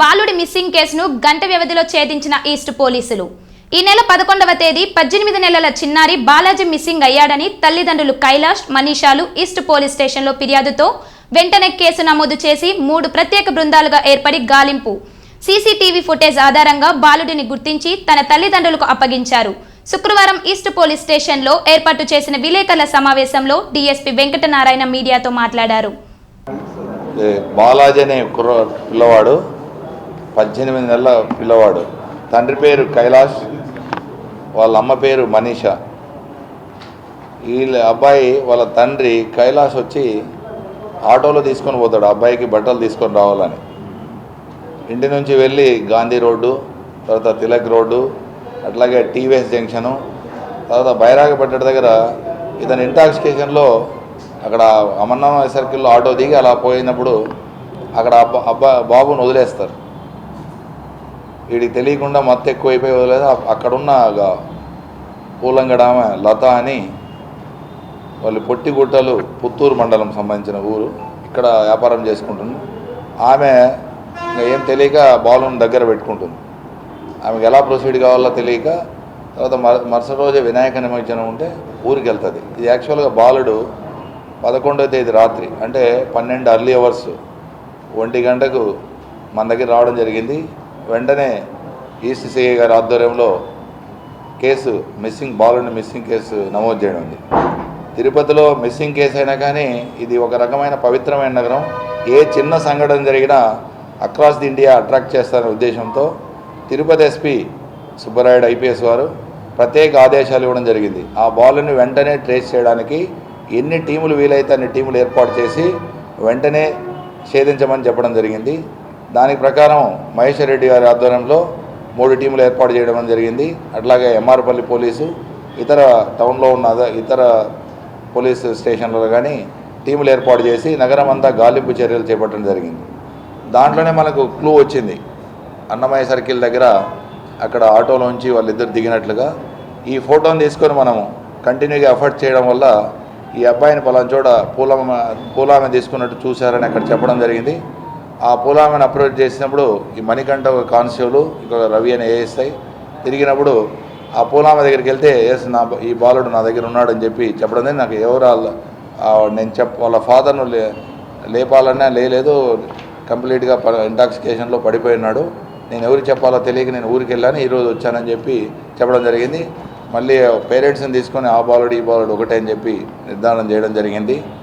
బాలుడి మిస్సింగ్ కేసును గంట వ్యవధిలో ఛేదించిన ఈస్ట్ పోలీసులు. ఈ నెల పదకొండవ తేదీ పద్దెనిమిది నెలల చిన్నారి బాలాజీ మిస్సింగ్ అయ్యాడని తల్లిదండ్రులు కైలాష్ మనీషాలు ఈస్ట్ పోలీస్ స్టేషన్లో ఫిర్యాదుతో వెంటనే కేసు నమోదు చేసి మూడు ప్రత్యేక బృందాలుగా ఏర్పడి గాలింపు. సీసీటీవీ ఫుటేజ్ ఆధారంగా బాలుడిని గుర్తించి తన తల్లిదండ్రులకు అప్పగించారు. శుక్రవారం ఈస్ట్ పోలీస్ స్టేషన్లో ఏర్పాటు చేసిన విలేకరుల సమావేశంలో డీఎస్పీ వెంకటనారాయణ మీడియాతో మాట్లాడారు. బాలాజీ అనే కుర్ర పిల్లవాడు పద్దెనిమిది నెలల పిల్లవాడు. తండ్రి పేరు కైలాష్ వాళ్ళ అమ్మ పేరు మనీష. వీళ్ళ అబ్బాయి వాళ్ళ తండ్రి కైలాష్ వచ్చి ఆటోలో తీసుకొని పోతాడు. అబ్బాయికి బట్టలు తీసుకొని రావాలని. ఇంటి నుంచి వెళ్ళి గాంధీ రోడ్డు తర్వాత తిలక్ రోడ్డు అట్లాగే టీవీఎస్ జంక్షను తర్వాత బైరాగపట్ట దగ్గర ఇతను ఇంటాక్సికేషన్లో అక్కడ అమర్నాథ్ సర్కిల్లో ఆటో దిగి అలా పోయినప్పుడు అక్కడ అబ్బా అబ్బా బాబుని వదిలేస్తారు. వీడికి తెలియకుండా మత్తు ఎక్కువైపోయి వదిలేదు అక్కడున్న పూలంగడామ పూలంగడ ఆమె లత అని వాళ్ళు పొట్టిగుట్టలు పుత్తూరు మండలం సంబంధించిన ఊరు ఇక్కడ వ్యాపారం చేసుకుంటుంది. ఆమె ఇంకా ఏం తెలియక బాలుని దగ్గర పెట్టుకుంటుంది. ఆమెకి ఎలా ప్రొసీడ్ కావాలో తెలియక తర్వాత మర మరుసటి రోజే వినాయక నిమజ్జనం ఉంటే ఊరికి వెళ్తుంది ఇది యాక్చువల్గా బాలుడు పదకొండవ తేదీ రాత్రి అంటే పన్నెండు అర్లీ అవర్స్ ఒంటి గంటకు మన దగ్గర రావడం జరిగింది. వెంటనే ఈసీసీఐ సిఐ గారి ఆధ్వర్యంలో కేసు మిస్సింగ్ బాలుని మిస్సింగ్ కేసు నమోదు చేయడం ఉంది. తిరుపతిలో మిస్సింగ్ కేసు అయినా కానీ ఇది ఒక రకమైన పవిత్రమైన నగరం. ఏ చిన్న సంఘటన జరిగినా అక్రాస్ ది ఇండియా అట్రాక్ట్ చేస్తారనే ఉద్దేశంతో తిరుపతి ఎస్పీ సుబ్బరాయుడు ఐపీఎస్ వారు ప్రత్యేక ఆదేశాలు ఇవ్వడం జరిగింది. ఆ బాలుని వెంటనే ట్రేస్ చేయడానికి ఎన్ని టీములు వీలైతే అన్ని టీములు ఏర్పాటు చేసి వెంటనే ఛేదించమని చెప్పడం జరిగింది. దాని ప్రకారం మహేష్ రెడ్డి గారి ఆధ్వర్యంలో మూడు టీములు ఏర్పాటు చేయడం జరిగింది. అట్లాగే ఎంఆర్పల్లి పోలీసు ఇతర టౌన్లో ఉన్న ఇతర పోలీసు స్టేషన్లలో కానీ టీములు ఏర్పాటు చేసి నగరం అంతా గాలింపు చర్యలు చేపట్టడం జరిగింది. దాంట్లోనే మనకు క్లూ వచ్చింది. అన్నమయ్య సర్కిల్ దగ్గర అక్కడ ఆటోలోంచి వాళ్ళిద్దరు దిగినట్లుగా ఈ ఫోటోని తీసుకొని మనము కంటిన్యూగా ఎఫర్ట్ చేయడం వల్ల ఈ అబ్బాయిని పలానా చోట పూలమ్మ పూలామె తీసుకున్నట్టు చూశారని అక్కడ చెప్పడం జరిగింది. ఆ పూలామెను అప్రోచ్ చేసినప్పుడు ఈ మణికంఠ ఒక కానిస్టేబుల్ ఇంకొక రవి అని ఏఎస్ఐ తిరిగినప్పుడు ఆ పూలామ దగ్గరికి వెళ్తే ఎస్ నా ఈ బాలుడు నా దగ్గర ఉన్నాడని చెప్పి చెప్పడం నాకు ఎవరాల్ ఆ నేను చెప్ వాళ్ళ ఫాదర్ను లే లేపాలన్నా లేలేదు. కంప్లీట్గా ప ఇంటాక్సికేషన్లో పడిపోయి ఉన్నాడు. నేను ఎవరికి చెప్పాలో తెలియక నేను ఊరికి వెళ్ళాను. ఈరోజు వచ్చానని చెప్పి చెప్పడం జరిగింది. మళ్ళీ పేరెంట్స్ని తీసుకొని ఆ బాలుడు ఈ బాలుడు ఒకటే అని చెప్పి నిర్ధారణ చేయడం జరిగింది.